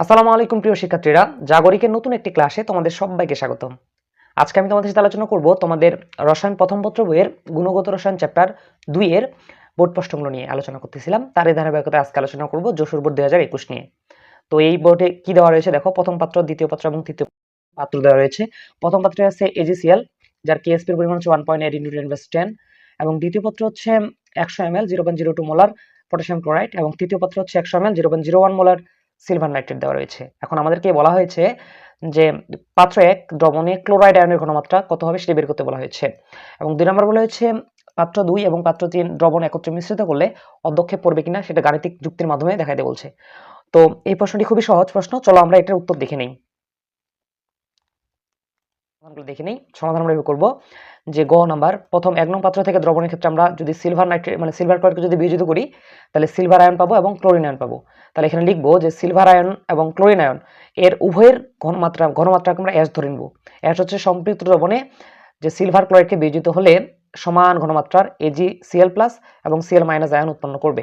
আসসালামু আলাইকুম, প্রিয় শিক্ষার্থীরা। জাগরিকের নতুন একটি ক্লাসে তোমাদের সবাইকে স্বাগতম। আজকে আমি তোমাদের সাথে আলোচনা করব তোমাদের রসায়ন প্রথম পত্র বইয়ের গুণগত রসায়ন চ্যাপ্টার দুই এর বোর্ড প্রশ্নগুলো নিয়ে আলোচনা করতেছিলাম। তার এই ধারাবাহিকতা আজকে আলোচনা করব যশোর বোর্ড দুই হাজার একুশ নিয়ে। তো এই বোর্ডে কি দেওয়া রয়েছে? দেখো, প্রথম পাত্র, দ্বিতীয় পাত্র এবং তৃতীয় পাত্র দেওয়া রয়েছে। প্রথম পাত্রে আছে এজিসিএল যার কেএসপির পরিমাণ হচ্ছে one point eight into ten ten এবং দ্বিতীয় পাত্র হচ্ছে একশো M L zero point zero two molar potassium chloride এবং তৃতীয় পাত্র হচ্ছে একশো M L zero point zero one molar silver nitrate দেওয়া রয়েছে। এখন আমাদেরকে বলা হয়েছে যে পাত্র এক দ্রবণে ক্লোরাইড আয়নের ঘনমাত্রা কত হবে সেটি বের করতে বলা হয়েছে। এবং দুই নম্বর বলা হয়েছে পাত্র দুই এবং পাত্র তিন দ্রবণ একত্রে মিশ্রিত করলে অধ্যক্ষে পড়বে কিনা সেটা গাণিতিক যুক্তির মাধ্যমে দেখাইতে বলছে। তো এই প্রশ্নটি খুবই সহজ প্রশ্ন, চলো আমরা এটার উত্তর দেখে নেই। সমাধানগুলো দেখে নেই। সমাধান আমরা এভাবে করব যে গ নাম্বার, প্রথম এক নং পাত্র থেকে দ্রবণের ক্ষেত্রে আমরা যদি সিলভার নাইট্রেট মানে সিলভার ক্লোরাইডকে যদি বিয়োজিত করি, তাহলে সিলভার আয়ন পাবো এবং ক্লোরিন আয়ন পাবো। তাহলে এখানে লিখব যে সিলভার আয়ন এবং ক্লোরিন আয়ন এর উভয়ের ঘনমাত্রা, ঘনমাত্রাকে আমরা অ্যাস ধরে নিব। অ্যাস হচ্ছে সম্পৃক্ত দ্রবণে যে সিলভার ক্লোরাইডকে বিয়োজিত হলে সমান ঘনমাত্রার এজি সিএল প্লাস এবং সিএল মাইনাস আয়ন উৎপন্ন করবে।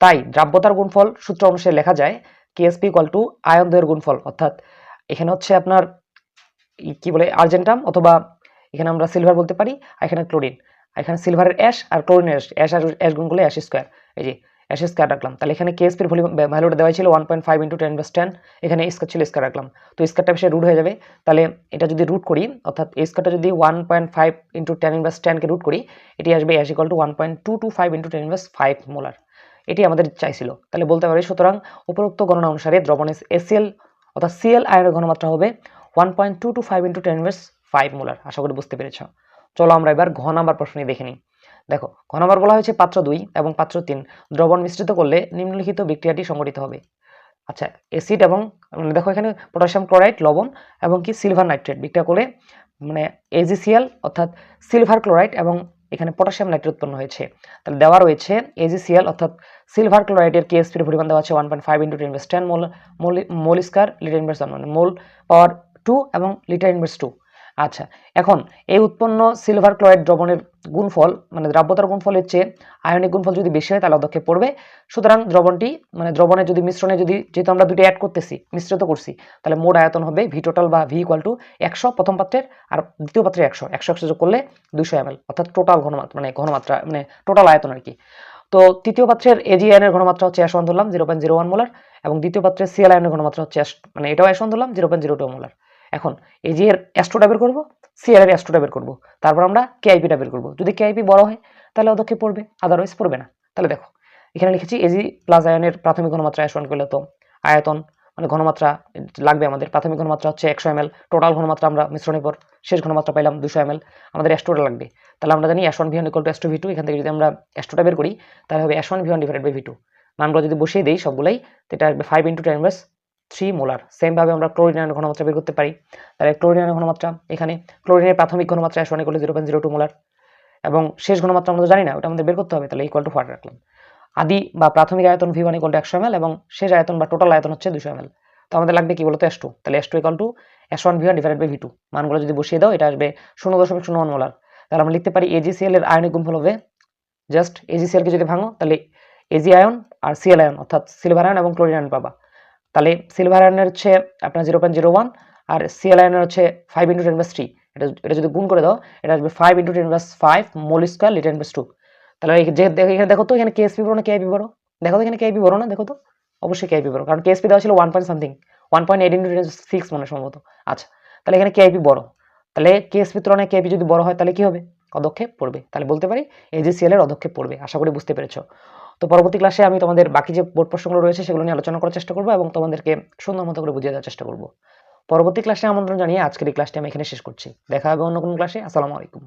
তাই দ্রাব্যতার গুণফল সূত্র অনুসারে লেখা যায় কেএসপি ইকুয়াল টু আয়ন দ্বয়ের গুণফল। অর্থাৎ এখানে হচ্ছে আপনার কি বলে আর্জেন্টাম অথবা এখানে আমরা সিলভার বলতে পারি, আর এখানে ক্লোরিন আর এখানে সিলভারের অ্যাশ আর ক্লোরিনের অ্যাশ অ্যাশ আর অ্যাশ গুণ করলে অ্যাশ স্কোয়ার এই যে অ্যাশ স্কোয়ার রাখলাম। তাহলে এখানে কেএসপির ভলিউম ভ্যালুটা দেওয়া ছিল one point five into ten বাস টেন এখানে স্কোয়ার ছিল স্কোয়ার রাখলাম। তো স্কোয়ারটা বিষয়ে রুট হয়ে যাবে। তাহলে এটা যদি রুট করি, অর্থাৎ স্কোয়ারটা যদি one point five into ten inverse টেনকে রুট করি, এটি আসবে ash equal to one point two two five into ten inverse five molar এটি আমাদের চাইছিল। তাহলে বলতে পারি, সুতরাং উপরোক্ত গণনা অনুসারে দ্রবণের এসিএল অর্থাৎ সিএল আয়নের ঘনমাত্রা হবে one point two two five into ten inverse five molar আশা করি বুঝতে পেরেছ। চলো আমরা এবার ঘ নাম্বার প্রশ্ন নিয়ে দেখে নিই। দেখো, ঘ নাম্বার বলা হয়েছে পাত্র দুই এবং পাত্র তিন। দ্রবণ মিশ্রিত করলে নিম্নলিখিত বিক্রিয়াটি সংঘটিত হবে। আচ্ছা অ্যাসিড এবং মানে দেখো এখানে পটাশিয়াম ক্লোরাইড লবণ এবং কি সিলভার নাইট্রেট বিক্রিয়া করলে মানে এজিসিএল অর্থাৎ সিলভার ক্লোরাইড এবং এখানে পটাশিয়াম নাইট্রেট উৎপন্ন হয়েছে। তাহলে দেওয়া রয়েছে এজিসিএল অর্থাৎ সিলভার ক্লোরাইডের কেএসপির পরিমাণ দেওয়া আছে one point five into ten ten mole mole square litre inverse মানে মোল পাওয়ার টু এবং লিটার ইনভার্স টু আচ্ছা এখন এই উৎপন্ন সিলভার ক্লোরাইড দ্রবণের গুণফল মানে দ্রাব্যতার গুণফলের চেয়ে আয়নিক গুণফল যদি বেশি হয়, তাহলে অধ্যক্ষে পড়বে। সুতরাং দ্রবণটি মানে দ্রবণের যদি মিশ্রণে যদি, যেহেতু আমরা দুটো অ্যাড করতেছি, মিশ্রিত করছি, তাহলে মোট আয়তন হবে ভি টোটাল বা ভি ইকুয়াল টু একশো, প্রথম পাত্রের আর দ্বিতীয় পাত্রে একশো। একশো একশো যোগ করলে দুশো এম অর্থাৎ টোটাল ঘনমাত্রা মানে ঘনমাত্রা মানে টোটাল আয়তন আর কি। তো তৃতীয় পাত্রের এজি আয়নের ঘনমাত্রা হচ্ছে অ্যাশ ওয়ান ধরলাম zero point zero one molar এবং দ্বিতীয় পাত্রের সিএল আয়নের ঘনমাত্রা হচ্ছে মানে এটাও অ্যাশ ওয়ান ধরলাম zero point zero two molar এখন এজি এর অ্যাস্ট্রোটা বের করব এর অ্যাস্ট্রোটা বের করব, তারপর আমরা কেআইপিটা বের করব। যদি কেআইপি বড় হয়, তাহলে অদক্ষে পড়বে আদারওয়াইজ পড়বে না। তাহলে দেখো, এখানে লিখেছি এজি প্লাস আয়নের প্রাথমিক ঘনমাত্রা ওয়ান করলে তো আয়তন মানে ঘনমাত্রা লাগবে আমাদের। প্রাথমিক ঘনমাত্রা হচ্ছে একশো এম টোটাল ঘনমাত্রা আমরা মিশ্রণের পর শেষ ঘনমাত্রা পাইলাম দুশো এম আমাদের অ্যাস্ট্রোটা লাগবে। তাহলে আমরা জানি ash one V one equal two two V two এখান থেকে যদি আমরা অ্যাস্ট্রোটা বের করি, তাহলে হবে ash one V one divide by V two মানগুলো যদি বসিয়ে দিই সবগুলাই, তো এটা আসবে five into ten inverse three molar সেমভাবে আমরা ক্লোরিন আয়নের ঘনমাত্রা বের করতে পারি। তাহলে ক্লোরিন আয়নের ঘনমাত্রা, এখানে ক্লোরিনের প্রাথমিক ঘনমাত্রা ash one equal zero point zero two molar এবং শেষ ঘনমাত্রা আমরা জানি না, ওটা আমাদের বের করতে হবে, তাহলে ইকুয়াল টু ফোয়ার রাখলাম। আদি বা প্রাথমিক আয়তন ভি ওয়ান ইকুয়াল টু একশো এম এবং শেষ আয়তন বা টোটাল আয়তন হচ্ছে দুশো এম তো আমাদের লাগবে কি বলতো এস টু তাহলে S two equal to S one V one divided by V two মানগুলো যদি বসিয়ে দাও, এটা আসবে শূন্য দশমিক শূন্য ওয়ান মোলার তাহলে আমরা লিখতে পারি এজিসিএল এর আয়নিক গুণফল হবে জাস্ট এজিসিএলকে যদি ভাঙো, তাহলে এজি আয়ন আর সিএল আয়ন অর্থাৎ সিলভার আয়ন এবং ক্লোরিন আয়ন পাবা। তাহলে সিলভার আয়নের হচ্ছে আপনার জিরো পয়েন্ট জিরো ওয়ান আর সিএল আয়নের হচ্ছে ফাইভ ইন্টু টেন বাস থ্রি এটা এটা যদি গুণ করে দাও, এটা আসবে five into ten bus five mole square litre bus to তাহলে যে এখানে দেখো তো, এখানে কেএসপি বড় না কেআইপি বড়? দেখো তো এখানে কেআইপি বড় না? দেখো তো। অবশ্যই কেআইপি বড়, কারণ কেএসপি দেওয়া ছিল one point something one point eight into ten six মনে সম্ভবত। আচ্ছা তাহলে এখানে কেআইপি বড়। তাহলে কেএসপি তুলনায় কেআইপি যদি বড় হয়, তাহলে কি হবে? অদক্ষেপ পড়বে। তাহলে বলতে পারি, এই এজিসিএল এর অদক্ষেপ পড়বে, আশা করি বুঝতে পেরেছ। তো পরবর্তী ক্লাসে আমি তোমাদের বাকি যে বোর্ড প্রশ্নগুলো রয়েছে সেগুলো নিয়ে আলোচনা করার চেষ্টা করব এবং তোমাদেরকে সুন্দর মতো করে বুঝিয়ে দেওয়ার চেষ্টা করব। পরবর্তী ক্লাসে আমন্ত্রণ জানিয়ে আজকের এই ক্লাসটি আমি এখানে শেষ করছি। দেখা হবে অন্য কোনো ক্লাসে আসসালামু আলাইকুম।